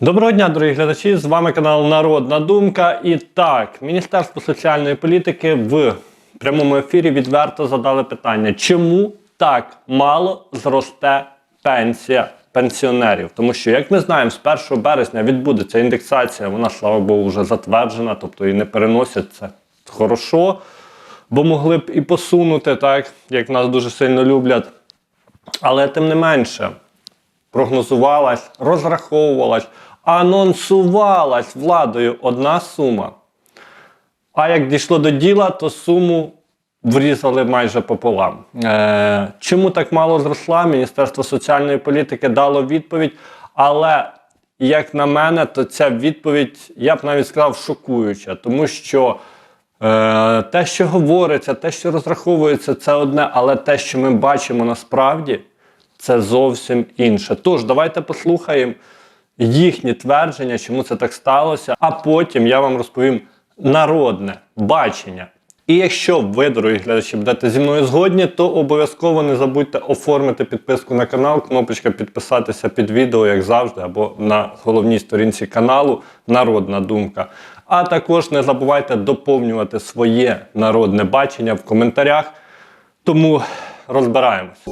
Доброго дня, дорогі глядачі! З вами канал Народна Думка. І так, Міністерство соціальної політики в прямому ефірі відверто задали питання, чому так мало зросте пенсія пенсіонерів? Тому що, як ми знаємо, з 1 березня відбудеться індексація, вона, слава Богу, вже затверджена, тобто і не переносять це хорошо, бо могли б і посунути, так, як нас дуже сильно люблять. Але тим не менше, прогнозувалась, розраховувалась, анонсувалась владою одна сума. А як дійшло до діла, то суму врізали майже пополам. Е, чому так мало зросла? Міністерство соціальної політики дало відповідь. Але, як на мене, то ця відповідь, я б навіть сказав, шокуюча, тому що. Е, те, що говориться, те, що розраховується, це одне, але те, що ми бачимо насправді, це зовсім інше. Тож, давайте послухаємо їхні твердження, чому це так сталося, а потім я вам розповім народне бачення. І якщо ви, дорогі глядачі, будете зі мною згодні, то обов'язково не забудьте оформити підписку на канал, кнопочка підписатися під відео, як завжди, або на головній сторінці каналу Народна Думка. А також не забувайте доповнювати своє народне бачення в коментарях. Тому розбираємось.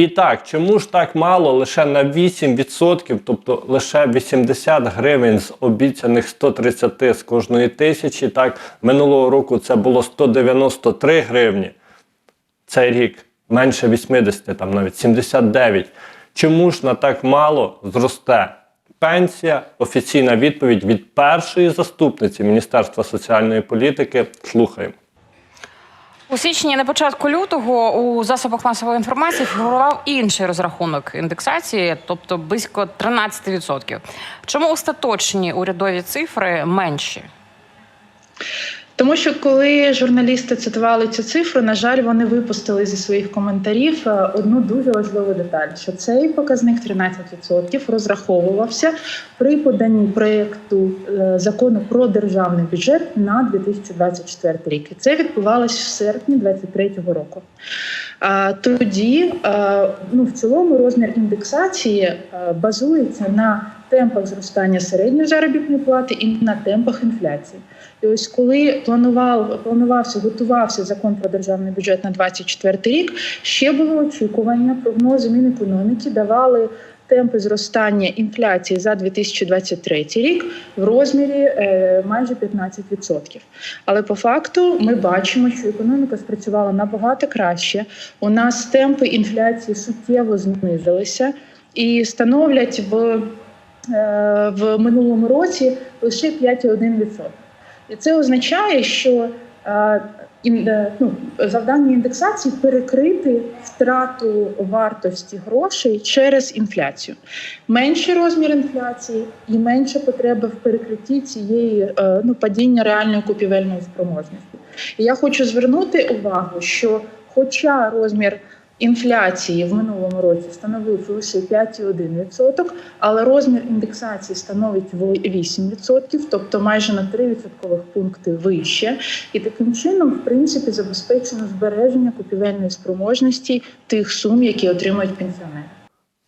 І так, чому ж так мало лише на 8%, тобто лише 80 гривень з обіцяних 130 з кожної тисячі. Так, минулого року це було 193 гривні. Цей рік менше 80, там навіть 79. Чому ж на так мало зросте пенсія? Офіційна відповідь від першої заступниці Міністерства соціальної політики. Слухаємо. У січні на початку лютого у засобах масової інформації фігурував інший розрахунок індексації, тобто близько 13%. Чому остаточні урядові цифри менші? Тому що коли журналісти цитували цю цифру, на жаль, вони випустили зі своїх коментарів е, одну дуже важливу деталь: що цей показник 13% розраховувався при поданні проєкту е, закону про державний бюджет на 2024 рік. І це відбувалось в серпні 2023 року. А тоді, е, ну в цілому, розмір індексації базується на темпах зростання середньої заробітної плати і на темпах інфляції. І ось коли планував планувався, готувався закон про державний бюджет на 2024 рік, ще було очікування, прогнози Мінекономіки давали темпи зростання інфляції за 2023 рік в розмірі е, майже 15%. Але по факту ми бачимо, що економіка спрацювала набагато краще. У нас темпи інфляції суттєво знизилися і становлять в, в минулому році лише 5,1%. І це означає, що е, е, ну, завдання індексації перекрити втрату вартості грошей через інфляцію. Менший розмір інфляції і менша потреба в перекритті цієї е, ну, падіння реальної купівельної спроможності. І я хочу звернути увагу, що, хоча розмір інфляції в минулому році становив лише 5,1%, але розмір індексації становить в- 8%, тобто майже на 3 відсоткових пункти вище. І таким чином, в принципі, забезпечено збереження купівельної спроможності тих сум, які отримують пенсіонери.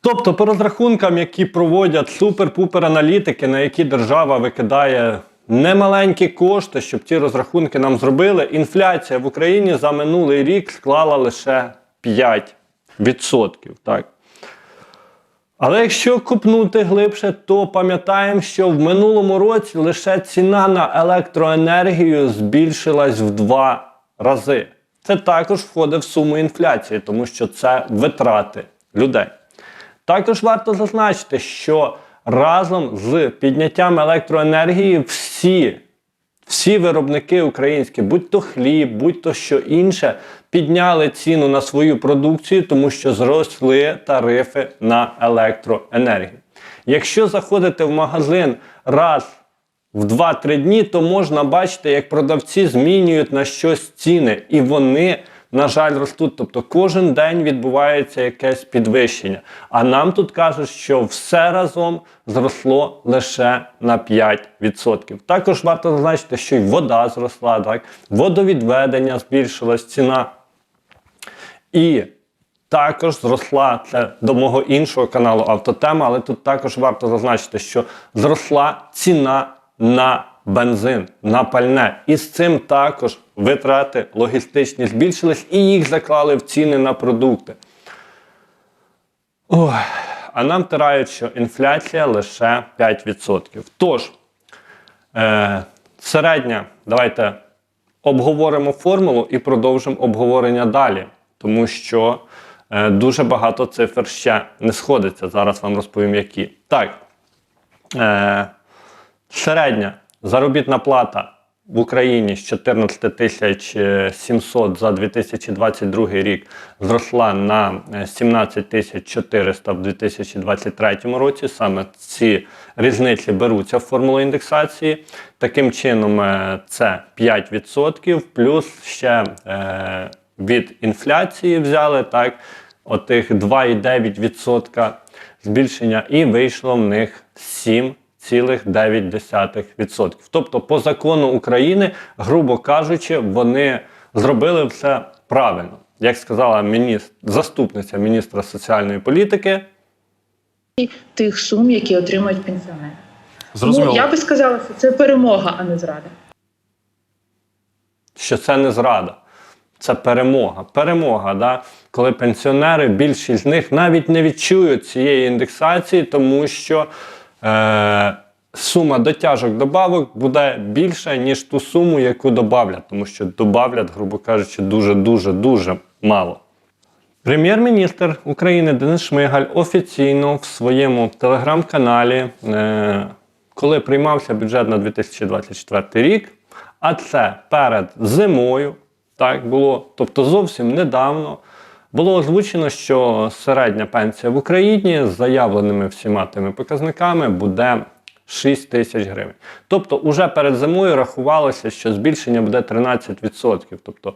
Тобто, по розрахункам, які проводять супер-пупер аналітики, на які держава викидає немаленькі кошти, щоб ці розрахунки нам зробили, інфляція в Україні за минулий рік склала лише 5%. Так. Але якщо купнути глибше, то пам'ятаємо, що в минулому році лише ціна на електроенергію збільшилась в два рази. Це також входить в суму інфляції, тому що це витрати людей. Також варто зазначити, що разом з підняттям електроенергії всі, всі виробники українські, будь то хліб, будь то що інше, підняли ціну на свою продукцію, тому що зросли тарифи на електроенергію. Якщо заходите в магазин раз в 2-3 дні, то можна бачити, як продавці змінюють на щось ціни, і вони на жаль, ростуть. Тобто кожен день відбувається якесь підвищення. А нам тут кажуть, що все разом зросло лише на 5%. Також варто зазначити, що й вода зросла, так? водовідведення збільшилась ціна. І також зросла це до мого іншого каналу Автотема, але тут також варто зазначити, що зросла ціна на бензин, на пальне. І з цим також витрати логістичні збільшились і їх заклали в ціни на продукти. Ой, а нам тирають, що інфляція лише 5%. Тож, е, середня, давайте обговоримо формулу і продовжимо обговорення далі, тому що е, дуже багато цифр ще не сходиться. Зараз вам розповім, які. Так, е, середня заробітна плата в Україні з 14 тисяч е, 700 за 2022 рік зросла на е, 17 тисяч 400 в 2023 році. Саме ці різниці беруться в формулу індексації. Таким чином, е, це 5%, плюс ще е, від інфляції взяли так, отих 2,9% збільшення, і вийшло в них 7,9%. Тобто, по закону України, грубо кажучи, вони зробили все правильно. Як сказала міністр, заступниця міністра соціальної політики, Тих сум, які отримують пенсіонери. Зрозуміло. Ну, я би сказала, що це перемога, а не зрада. що це не зрада, це перемога. Перемога, да? коли пенсіонери, більшість з них навіть не відчують цієї індексації, тому що е, сума дотяжок добавок буде більша, ніж ту суму, яку добавлять, тому що добавлять, грубо кажучи, дуже-дуже дуже мало. Прем'єр-міністр України Денис Шмигаль офіційно в своєму телеграм-каналі, е, коли приймався бюджет на 2024 рік, а це перед зимою, так було, тобто зовсім недавно, було озвучено, що середня пенсія в Україні з заявленими всіма тими показниками буде 6 тисяч гривень. Тобто, уже перед зимою рахувалося, що збільшення буде 13%. Тобто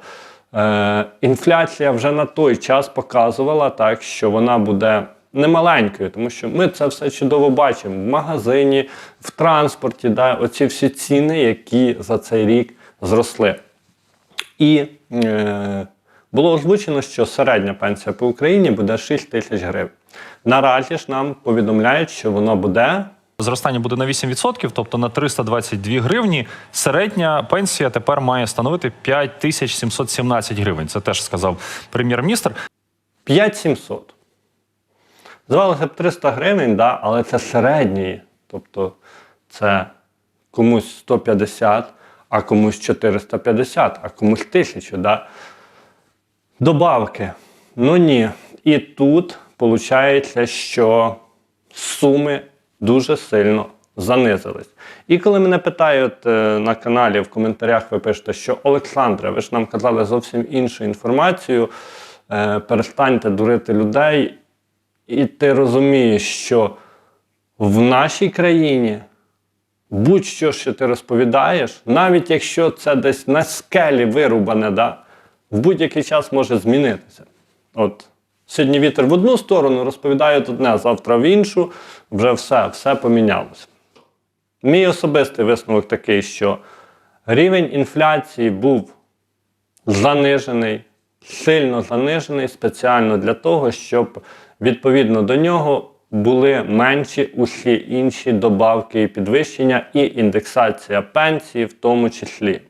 е, інфляція вже на той час показувала так, що вона буде немаленькою, тому що ми це все чудово бачимо в магазині, в транспорті, да, оці всі ціни, які за цей рік зросли. І е, було озвучено, що середня пенсія по Україні буде 6 тисяч гривень. Наразі ж нам повідомляють, що воно буде Зростання буде на 8%, тобто на 322 гривні. Середня пенсія тепер має становити 5717 гривень. Це теж сказав прем'єр-міністр. 5700. Здавалося б 300 гривень, да, але це середній. Тобто це комусь 150, а комусь 450, а комусь 1000. Да. Добавки. Ну ні. І тут виходить, що суми дуже сильно занизились. І коли мене питають е, на каналі в коментарях, ви пишете, що Олександре, ви ж нам казали зовсім іншу інформацію, е, перестаньте дурити людей, і ти розумієш, що в нашій країні будь-що, що ти розповідаєш, навіть якщо це десь на скелі вирубане, да, в будь-який час може змінитися. От сьогодні вітер в одну сторону розповідають одне, завтра в іншу, вже все, все помінялося. Мій особистий висновок такий, що рівень інфляції був занижений, сильно занижений спеціально для того, щоб відповідно до нього були менші усі інші добавки і підвищення, і індексація пенсії в тому числі.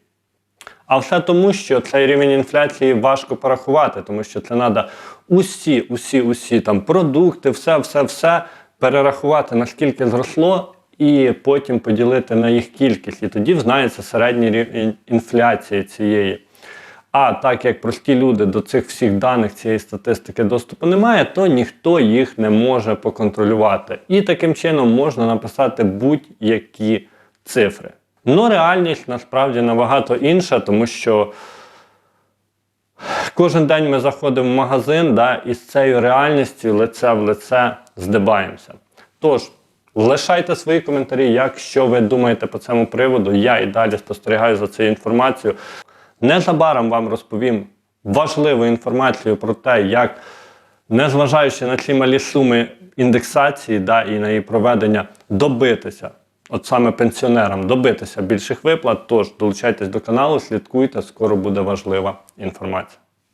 А все тому, що цей рівень інфляції важко порахувати, тому що це треба усі, усі, усі там продукти, все, все, все перерахувати, наскільки зросло, і потім поділити на їх кількість. І тоді знається середній рівень інфляції цієї. А так як прості люди до цих всіх даних цієї статистики доступу немає, то ніхто їх не може поконтролювати. І таким чином можна написати будь-які цифри. Ну, реальність насправді набагато інша, тому що кожен день ми заходимо в магазин да, і з цією реальністю лице в лице здибаємося. Тож, лишайте свої коментарі, як що ви думаєте по цьому приводу. Я і далі спостерігаю за цією інформацією. Незабаром вам розповім важливу інформацію про те, як, незважаючи на ці малі суми індексації да, і на її проведення, добитися, от саме пенсіонерам, добитися більших виплат. Тож долучайтесь до каналу, слідкуйте, скоро буде важлива інформація.